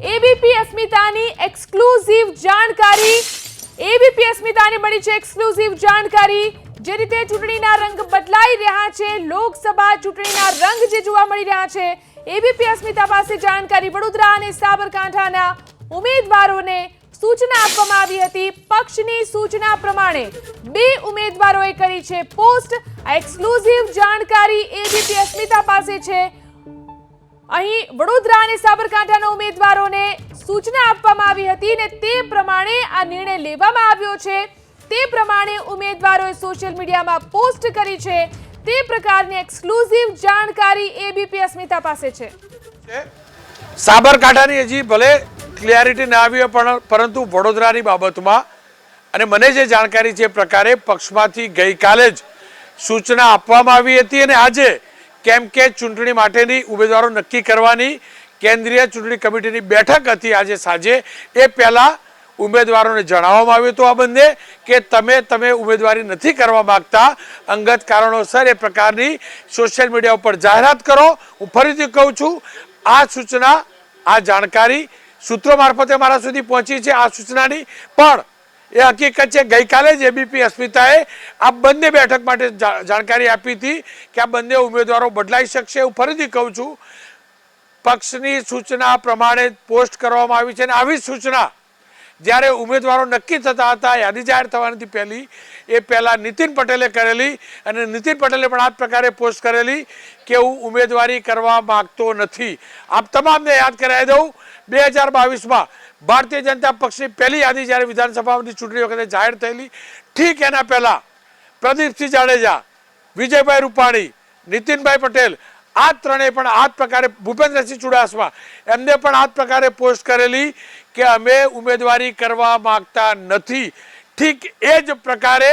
ABP અસ્મિતાની exclusive જાણકારી ABP અસ્મિતાને મળી છે એક્સક્લુઝિવ જાણકારી જે રીતે ચૂંટણીના રંગ બદલાઈ રહ્યા છે, લોકસભા ચૂંટણીના રંગ જે જોવા મળી રહ્યા છે એબીપી અસ્મિતા પાસે જાણકારી વડોદરા અને સાબરકાંઠાના ઉમેદવારોને સૂચના આપવામાં આવી હતી. પક્ષની સૂચના પ્રમાણે બે ઉમેદવારોએ કરી છે પોસ્ટ. એક્સક્લુઝિવ જાણકારી એબીપી અસ્મિતા પાસે છે. અહીં વડોદરા અને સાબરકાંઠાના ઉમેદવારોને સૂચના આપવામાં આવી હતી ને તે પ્રમાણે આ નિર્ણય લેવામાં આવ્યો છે તે પ્રમાણે ઉમેદવારોએ સોશિયલ મીડિયામાં પોસ્ટ કરી છે તે પ્રકારની એક્સક્લુઝિવ જાણકારી એબીપી અસ્મિતા પાસે છે. સાબરકાંઠાની હજી ભલે ક્લિયરિટી ના આવી પણ પરંતુ વડોદરાની બાબતમાં અને મને જે જાણકારી છે પ્રકારે પક્ષમાંથી ગઈકાલે જ સૂચના આપવામાં આવી હતી અને આજે કેમ કે ચૂંટણી માટેની ઉમેદવારો નક્કી કરવાની કેન્દ્રીય ચૂંટણી કમિટીની બેઠક હતી આજે સાંજે. એ પહેલાં ઉમેદવારોને જણાવવામાં આવ્યું હતું આ બંને કે તમે તમે ઉમેદવારી નથી કરવા માગતા. અંગત કારણોસર એ પ્રકારની સોશિયલ મીડિયા ઉપર જાહેરાત કરો. હું ફરીથી કહું છું, આ સૂચના, આ જાણકારી સૂત્રો મારફતે મારા સુધી પહોંચી છે આ સૂચનાની. પણ એ હકીકત છે, ગઈકાલે જ એબીપી અસ્મિતાએ આ બંને બેઠક માટે જાણકારી આપી હતી કે આ બંને ઉમેદવારો બદલાઈ શકશે હું ફરીથી કહું છું. પક્ષની સૂચના પ્રમાણે પોસ્ટ કરવામાં આવી છે અને આવી સૂચના જ્યારે ઉમેદવારો નક્કી થતા હતા યાદી જાહેર થવાની પહેલી, એ પહેલાં નીતિન પટેલે કરેલી અને નીતિન પટેલે પણ આ પ્રકારે પોસ્ટ કરેલી કે હું ઉમેદવારી કરવા માગતો નથી. આપ તમામને યાદ કરાવી દઉં, બે હજાર બાવીસમાં ભારતીય જનતા પક્ષની પહેલી યાદી જ્યારે વિધાનસભાની ચૂંટણી વખતે જાહેર થયેલી, ઠીક એના પહેલાં પ્રદીપસિંહ જાડેજા, વિજયભાઈ રૂપાણી, નીતિનભાઈ પટેલ, આ ત્રણેય પણ આ જ પ્રકારે ભૂપેન્દ્રસિંહ ચુડાસમા, એમને પણ આ જ પ્રકારે પોસ્ટ કરેલી કે અમે ઉમેદવારી કરવા માગતા નથી. ઠીક એ જ પ્રકારે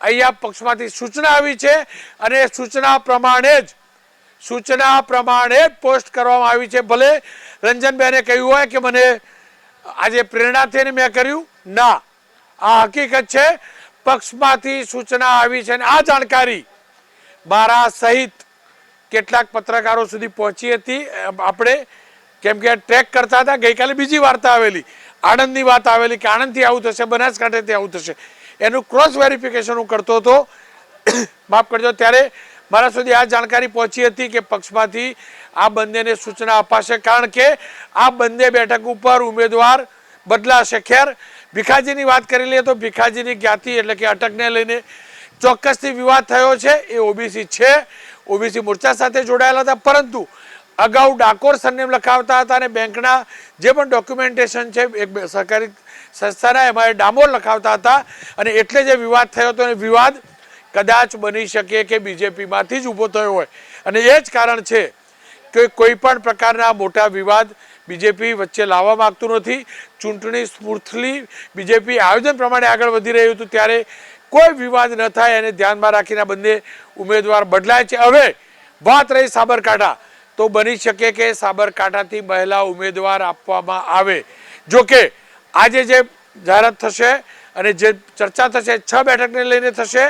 અહીંયા પક્ષમાંથી સૂચના આવી છે અને સૂચના પ્રમાણે જ, સૂચના પ્રમાણે પોસ્ટ કરવામાં આવી છે. ભલે રંજનબેને કહ્યું હોય કે મને આજે પ્રેરણા થઈને મેં કર્યું? ના. આ હકીકત છે, પક્ષમાંથી સૂચના આવી છે અને આ જાણકારી મારા સહિત કેટલાક પત્રકારો સુધી પહોંચી હતી. આપણે કેમ કે ટ્રેક કરતા હતા, ગઈકાલે બીજી વાર્તા આવેલી. આણંદની વાત આવેલી કે આણંદથી આવું થશે, બનાસકાંઠેથી આવું થશે. એનું ક્રોસ વેરિફિકેશન હું કરતો હતો. માફ કરજો, ત્યારે મારા સુધી આ જાણકારી પહોંચી હતી કે પક્ષમાંથી આ બંનેને સૂચના અપાશે કારણ કે આ બંને બેઠક ઉપર ઉમેદવાર બદલાશે. ખેર, ભીખાજીની વાત કરી લઈએ તો ભીખાજીની જ્ઞાતિ એટલે કે અટકને લઈને ચોક્કસથી વિવાદ થયો છે. એ ઓબીસી છે. ઓબીસી મોરચા સાથે જોડાયેલા હતા. પરંતુ અગાઉ ડાકોર સરનેમ લખાવતા હતા અને બેંકના જે પણ ડોક્યુમેન્ટેશન છે, એક સરકારી સંસ્થાના, એમાં એ ડામોર લખાવતા હતા. અને એટલે જે વિવાદ થયો હતો એ વિવાદ કદાચ બની શકે કે બીજેપીમાંથી જ ઊભો થયો હોય. અને એ જ કારણ છે કે કોઈ પણ પ્રકારના મોટા વિવાદ બીજેપી વચ્ચે લાવવા માગતું નથી. ચૂંટણી સ્ફૂર્તલી બીજેપી આયોજન પ્રમાણે આગળ વધી રહ્યું હતું ત્યારે કોઈ વિવાદ ન થાય એને ધ્યાનમાં રાખીને બંને ઉમેદવાર બદલાય છે. હવે વાત રહી સાબરકાંઠા. તો બની શકે કે સાબરકાંઠાથી મહિલા ઉમેદવાર આપવામાં આવે. જો કે આજે જે જાહેરાત થશે અને જે ચર્ચા થશે, છ બેઠકને લઈને થશે,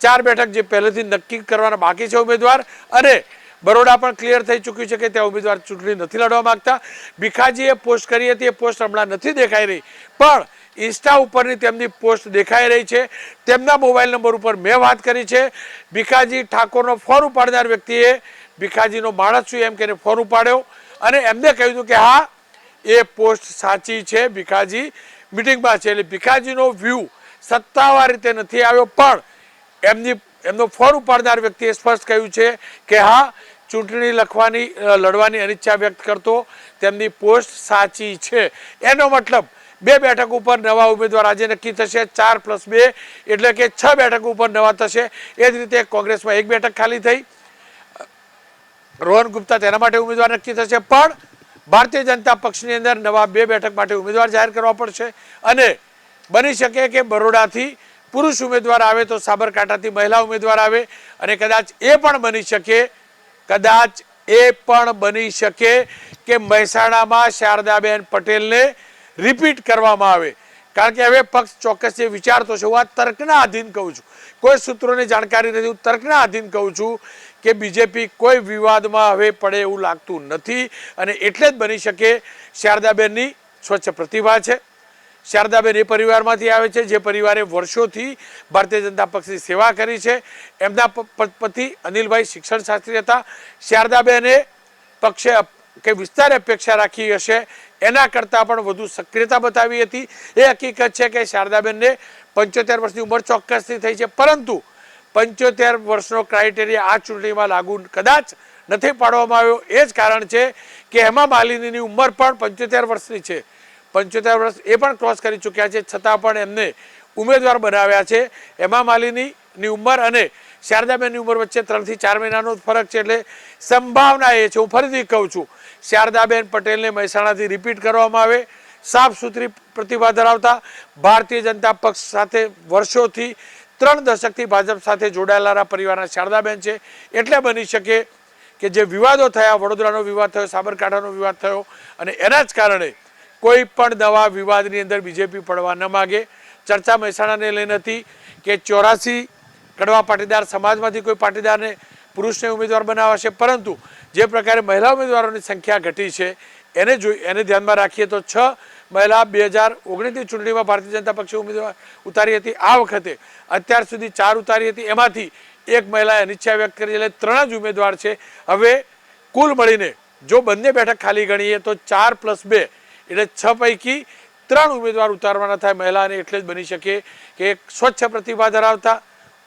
ચાર બેઠક જે પહેલેથી નક્કી કરવાના બાકી છે ઉમેદવાર અને બરોડા પણ ક્લિયર થઈ ચૂક્યું છે કે ત્યાં ઉમેદવાર ચૂંટણી નથી લડવા માગતા. ભીખાજીએ પોસ્ટ કરી હતી, એ પોસ્ટ હમણાં નથી દેખાઈ રહી. પણ ઇન્સ્ટા ઉપરની તેમની પોસ્ટ દેખાઈ રહી છે. તેમના મોબાઈલ નંબર ઉપર મેં વાત કરી છે. ભીખાજી ઠાકોરનો ફોન ઉપાડનાર વ્યક્તિએ ભીખાજીનો માણસ છું એમ કહીને ફોન ઉપાડ્યો અને એમને કહ્યું હતું કે હા, એ પોસ્ટ સાચી છે ભીખાજી. મિટિંગમાં છે. એટલે ભીખાજીનો વ્યૂ સત્તાવાર રીતે નથી આવ્યો, પણ એમની એમનો ફોર ઉપાડનાર વ્યક્તિએ સ્પષ્ટ કહ્યું છે કે હા, ચૂંટણી લખવાની લડવાની અનિચ્છા વ્યક્ત કરતો, તેમની પોસ્ટ સાચી છે. એનો મતલબ, બે બેઠક ઉપર નવા ઉમેદવાર આજે નક્કી થશે, ચાર પ્લસ બે, એટલે કે છ બેઠક ઉપર નવા થશે. એ જ રીતે કોંગ્રેસમાં એક બેઠક ખાલી થઈ. રોહન ગુપ્તા તેના માટે ઉમેદવાર નક્કી થશે, પણ ભારતીય જનતા પક્ષની અંદર નવા બે બેઠક માટે ઉમેદવાર જાહેર કરવા પડશે. અને બની શકે કે બરોડાથી પુરુષ ઉમેદવાર આવે તો સાબરકાંઠાથી મહિલા ઉમેદવાર આવે અને કદાચ એ પણ બની શકે, કદાચ એ પણ બની શકે કે મહેસાણામાં શારદાબેન પટેલને રિપીટ કરવામાં આવે. કારણ કે હવે પક્ષ ચોક્કસ જે વિચારતો છે, હું આ તર્કના આધીન કહું છું. કોઈ સૂત્રોની જાણકારી નથી, હું તર્કના આધીન કહું છું કે બીજેપી કોઈ વિવાદમાં હવે પડે એવું લાગતું નથી અને એટલે જ બની શકે. શારદાબેનની સ્વચ્છ પ્રતિભા છે. શારદાબેન એ પરિવારમાંથી આવે છે, જે પરિવારે વર્ષોથી ભારતીય જનતા પક્ષની સેવા કરી છે. એમના પતિ અનિલભાઈ શિક્ષણ શાસ્ત્રી હતા. શારદાબેને પક્ષે કે વિસ્તારે અપેક્ષા રાખી હશે, એના કરતાં પણ વધુ સક્રિયતા બતાવી હતી. એ હકીકત છે કે શારદાબેનને પંચોતેર વર્ષની ઉંમર ચોક્કસથી થઈ છે, પરંતુ પંચોતેર વર્ષનો ક્રાઇટેરિયા આ ચૂંટણીમાં લાગુ કદાચ નથી પાડવામાં આવ્યો. એ જ કારણ છે કે હેમા માલિનીની ઉંમર પણ પંચોતેર વર્ષની છે. પંચોતેર વર્ષ એ પણ ક્રોસ કરી ચૂક્યા છે. છતાં પણ એમને ઉમેદવાર બનાવ્યા છે. હેમા માલિનીની ઉંમર અને શારદાબેનની ઉંમર વચ્ચે ત્રણથી ચાર મહિનાનો ફરક છે એટલે સંભાવના એ છે. હું ફરીથી કહું છું, શારદાબેન પટેલને મહેસાણાથી રિપીટ કરવામાં આવે. સાફ સુથરી પ્રતિભા ધરાવતા ભારતીય જનતા પક્ષ સાથે વર્ષોથી ત્રણ દશકથી ભાજપ સાથે જોડાયેલા પરિવારના શારદાબેન છે. એટલે બની શકે કે જે વિવાદો થયા, વડોદરાનો વિવાદ થયો, સાબરકાંઠાનો વિવાદ થયો અને એના જ કારણે કોઈ પણ દવા વિવાદની અંદર બીજેપી પડવા ન માગે. ચર્ચા મહેસાણાને લઈને હતી કે ચોરાસી કડવા પાટીદાર સમાજમાંથી કોઈ પાટીદારને પુરુષને ઉમેદવાર બનાવાશે. પરંતુ જે પ્રકારે મહિલા ઉમેદવારોની સંખ્યા ઘટી છે, એને જોઈ એને ધ્યાનમાં રાખીએ તો છ મહિલા બે હજાર ઓગણીસની ચૂંટણીમાં ભારતીય જનતા પક્ષે ઉમેદવાર ઉતારી હતી. આ વખતે અત્યાર સુધી ચાર ઉતારી હતી. એમાંથી એક મહિલાએ અનિચ્છા વ્યક્ત કરી એટલે ત્રણ જ ઉમેદવાર છે. હવે કુલ મળીને જો બંને બેઠક ખાલી ગણીએ તો ચાર પ્લસ બે એટલે છ પૈકી ત્રણ ઉમેદવાર ઉતારવાના થાય મહિલાને એટલે જ બની શકે કે એક સ્વચ્છ પ્રતિભા ધરાવતા,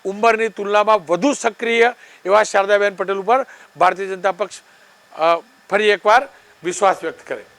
ઉંમરની તુલનામાં વધુ સક્રિય એવા શારદાબેન પટેલ ઉપર ભારતીય જનતા પક્ષ ફરી એકવાર વિશ્વાસ વ્યક્ત કરે.